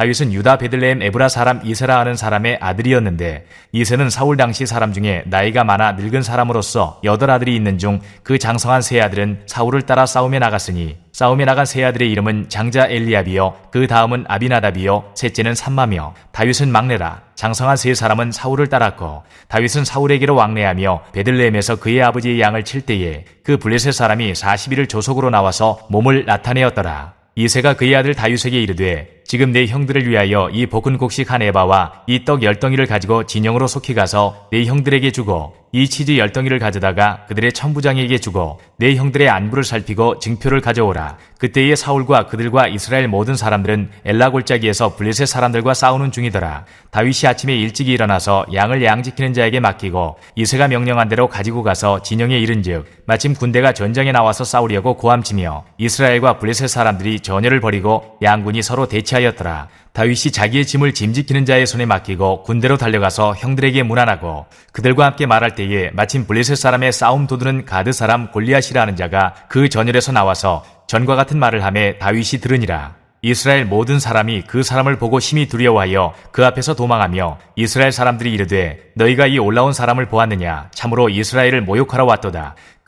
다윗은 유다 베들레헴 에브라 사람 이세라 하는 사람의 아들이었는데 이세는 사울 당시 사람 중에 나이가 많아 늙은 사람으로서 여덟 아들이 있는 중 그 장성한 세 아들은 사울을 따라 싸움에 나갔으니 싸움에 나간 세 아들의 이름은 장자 엘리압이요. 그 다음은 아비나답이요. 셋째는 삼마며 다윗은 막내라 장성한 세 사람은 사울을 따랐고 다윗은 사울에게로 왕래하며 베들레헴에서 그의 아버지의 양을 칠 때에 그 블레셋 사람이 40일을 조속으로 나와서 몸을 나타내었더라. 이세가 그의 아들 다윗에게 이르되 지금 내 형들을 위하여 이 볶은 곡식 한 에바와 이 떡 열덩이를 가지고 진영으로 속히 가서 내 형들에게 주고 이 치즈 열덩이를 가져다가 그들의 천부장에게 주고 내 형들의 안부를 살피고 증표를 가져오라. 그때에 사울과 그들과 이스라엘 모든 사람들은 엘라 골짜기에서 블레셋 사람들과 싸우는 중이더라. 다윗이 아침에 일찍이 일어나서 양을 양 지키는 자에게 맡기고 이세가 명령한 대로 가지고 가서 진영에 이른즉 마침 군대가 전장에 나와서 싸우려고 고함치며 이스라엘과 블레셋 사람들이 전열을 벌이고 양군이 서로 대치하 였더라. 다윗이 자기의 짐을 짐지키는 자의 손에 맡기고 군대로 달려가서 형들에게 문안하고 그들과 함께 말할 때에 마침 블레셋 사람의 싸움 도두는 가드 사람 골리앗이라 하는 자가 그 전열에서 나와서 전과 같은 말을 하매 다윗이 들으니라. 이스라엘 모든 사람이 그 사람을 보고 심히 두려워하여 그 앞에서 도망하며 이스라엘 사람들이 이르되 너희가 이 올라온 사람을 보았느냐 참으로 이스라엘을 모욕하러 왔도다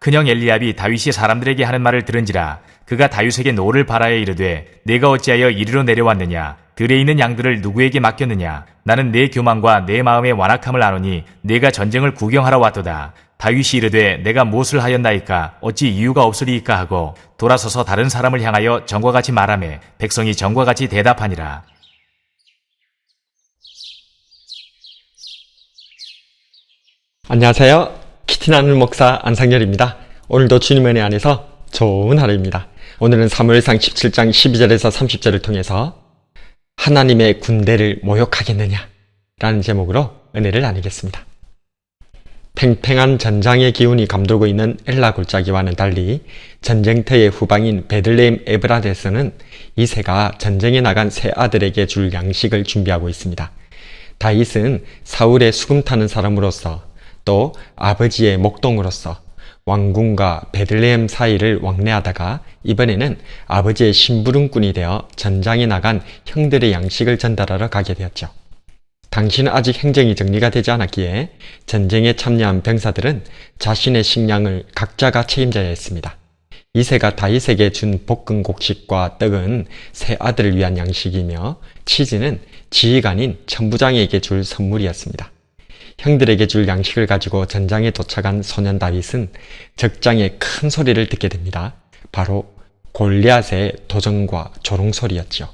큰형 엘리압이 다윗이 사람들에게 하는 말을 들은지라 그가 다윗에게 노를 바라여 이르되 내가 어찌하여 이리로 내려왔느냐? 들에 있는 양들을 누구에게 맡겼느냐? 나는 내 교만과 내 마음의 완악함을 아노니 내가 전쟁을 구경하러 왔도다. 다윗이 이르되 내가 무엇을 하였나이까? 어찌 이유가 없으리이까? 하고 돌아서서 다른 사람을 향하여 전과 같이 말하매 백성이 전과 같이 대답하니라. 안녕하세요. 키티나는 목사 안상열입니다. 오늘도 주님의 은혜 안에서 좋은 하루입니다. 오늘은 사무엘상 17장 12절에서 30절을 통해서 하나님의 군대를 모욕하겠느냐 라는 제목으로 은혜를 나누겠습니다. 팽팽한 전장의 기운이 감돌고 있는 엘라 골짜기와는 달리 전쟁터의 후방인 베들레헴 에브라데스는 이세가 전쟁에 나간 세 아들에게 줄 양식을 준비하고 있습니다. 다윗은 사울의 수금 타는 사람으로서 또 아버지의 목동으로서 왕궁과 베들레헴 사이를 왕래하다가 이번에는 아버지의 심부름꾼이 되어 전장에 나간 형들의 양식을 전달하러 가게 되었죠. 당시는 아직 행정이 정리가 되지 않았기에 전쟁에 참여한 병사들은 자신의 식량을 각자가 책임져야 했습니다. 이세가 다윗에게 준 볶은 곡식과 떡은 세 아들을 위한 양식이며 치즈는 지휘관인 천부장에게 줄 선물이었습니다. 형들에게 줄 양식을 가지고 전장에 도착한 소년 다윗은 적장에 큰 소리를 듣게 됩니다. 바로 골리앗의 도전과 조롱 소리였죠.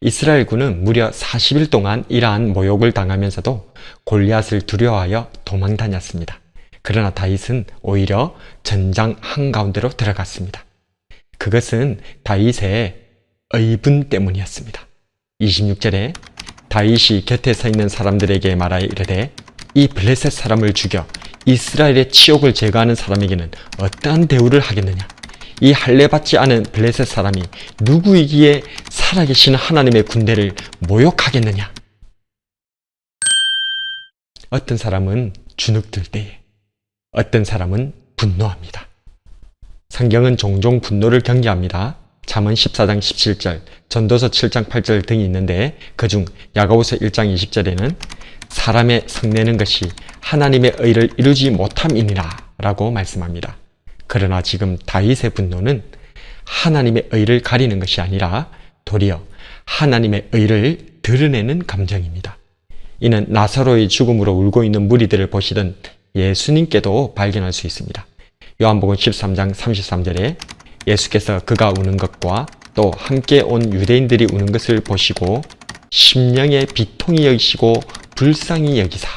이스라엘 군은 무려 40일 동안 이러한 모욕을 당하면서도 골리앗을 두려워하여 도망 다녔습니다. 그러나 다윗은 오히려 전장 한가운데로 들어갔습니다. 그것은 다윗의 의분 때문이었습니다. 26절에 다윗이 곁에 서 있는 사람들에게 말하여 이르되 이 블레셋 사람을 죽여 이스라엘의 치욕을 제거하는 사람에게는 어떠한 대우를 하겠느냐? 이 할례받지 않은 블레셋 사람이 누구이기에 살아계신 하나님의 군대를 모욕하겠느냐? 어떤 사람은 주눅들 때에, 어떤 사람은 분노합니다. 성경은 종종 분노를 경계합니다. 잠언 14장 17절, 전도서 7장 8절 등이 있는데 그중 야고보서 1장 20절에는 사람의 성내는 것이 하나님의 의를 이루지 못함이니라 라고 말씀합니다. 그러나 지금 다윗의 분노는 하나님의 의를 가리는 것이 아니라 도리어 하나님의 의를 드러내는 감정입니다. 이는 나사로의 죽음으로 울고 있는 무리들을 보시던 예수님께도 발견할 수 있습니다. 요한복음 13장 33절에 예수께서 그가 우는 것과 또 함께 온 유대인들이 우는 것을 보시고 심령의 비통이 여기시고 불쌍히 여기사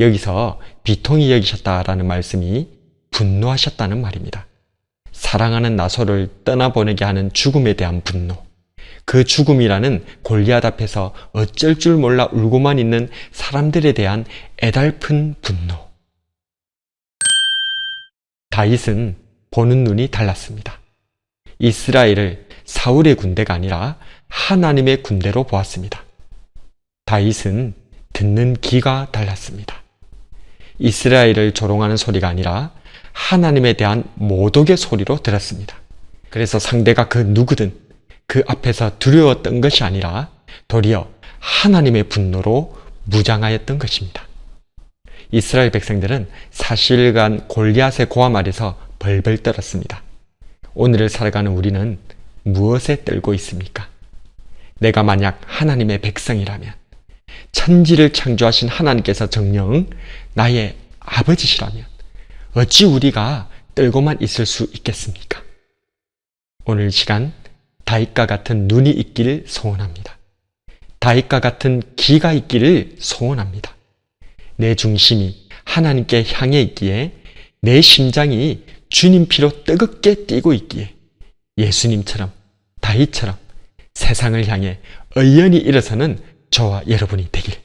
여기서 비통이 여기셨다라는 말씀이 분노하셨다는 말입니다. 사랑하는 나소를 떠나보내게 하는 죽음에 대한 분노. 그 죽음이라는 골리앗 앞에서 어쩔 줄 몰라 울고만 있는 사람들에 대한 애달픈 분노. 다윗은 보는 눈이 달랐습니다. 이스라엘을 사울의 군대가 아니라 하나님의 군대로 보았습니다. 다윗은 듣는 귀가 달랐습니다. 이스라엘을 조롱하는 소리가 아니라 하나님에 대한 모독의 소리로 들었습니다. 그래서 상대가 그 누구든 그 앞에서 두려웠던 것이 아니라 도리어 하나님의 분노로 무장하였던 것입니다. 이스라엘 백성들은 사실간 골리앗의 고함 아래서 벌벌 떨었습니다. 오늘을 살아가는 우리는 무엇에 떨고 있습니까? 내가 만약 하나님의 백성이라면 천지를 창조하신 하나님께서 정녕 나의 아버지시라면 어찌 우리가 떨고만 있을 수 있겠습니까? 오늘 시간 다윗과 같은 눈이 있기를 소원합니다. 다윗과 같은 귀가 있기를 소원합니다. 내 중심이 하나님께 향해 있기에 내 심장이 주님 피로 뜨겁게 뛰고 있기에 예수님처럼 다윗처럼 세상을 향해 의연히 일어서는 저와 여러분이 되길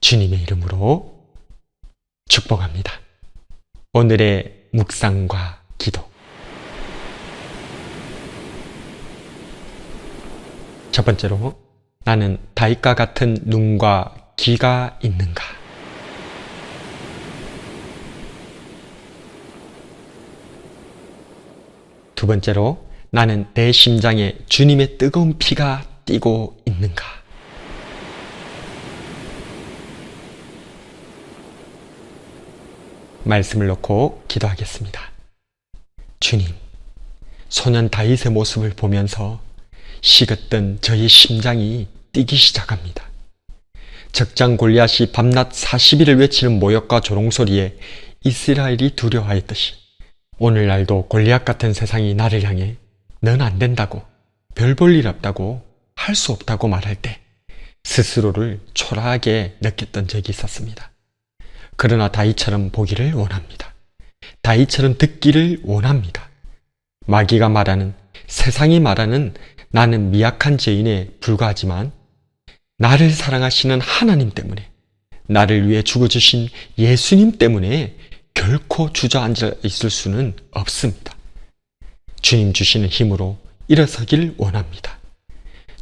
주님의 이름으로 축복합니다. 오늘의 묵상과 기도 첫 번째로 나는 다윗과 같은 눈과 귀가 있는가? 두 번째로 나는 내 심장에 주님의 뜨거운 피가 뛰고 있는가? 말씀을 놓고 기도하겠습니다. 주님, 소년 다윗의 모습을 보면서 식었던 저의 심장이 뛰기 시작합니다. 적장 골리앗이 밤낮 40일을 외치는 모욕과 조롱소리에 이스라엘이 두려워하였듯이 오늘날도 골리앗 같은 세상이 나를 향해 넌 안 된다고 별 볼 일 없다고 할 수 없다고 말할 때 스스로를 초라하게 느꼈던 적이 있었습니다. 그러나 다윗처럼 보기를 원합니다. 다윗처럼 듣기를 원합니다. 마귀가 말하는 세상이 말하는 나는 미약한 죄인에 불과하지만 나를 사랑하시는 하나님 때문에 나를 위해 죽어주신 예수님 때문에 결코 주저앉아 있을 수는 없습니다. 주님 주시는 힘으로 일어서길 원합니다.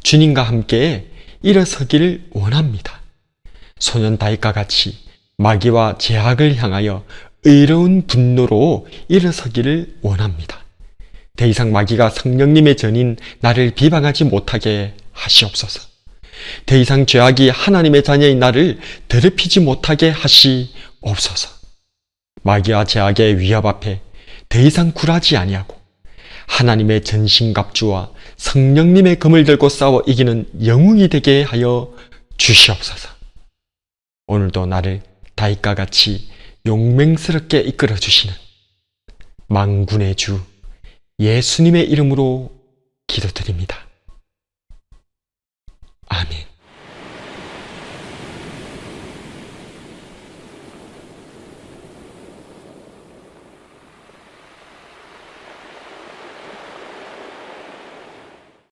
주님과 함께 일어서기를 원합니다. 소년 다윗과 같이 마귀와 제약을 향하여 의로운 분노로 일어서기를 원합니다. 더 이상 마귀가 성령님의 전인 나를 비방하지 못하게 하시옵소서. 더 이상 죄악이 하나님의 자녀인 나를 더럽히지 못하게 하시옵소서. 마귀와 제약의 위협 앞에 더 이상 굴하지 아니하고 하나님의 전신갑주와 성령님의 검을 들고 싸워 이기는 영웅이 되게 하여 주시옵소서. 오늘도 나를 다윗과 같이 용맹스럽게 이끌어 주시는 망군의 주 예수님의 이름으로.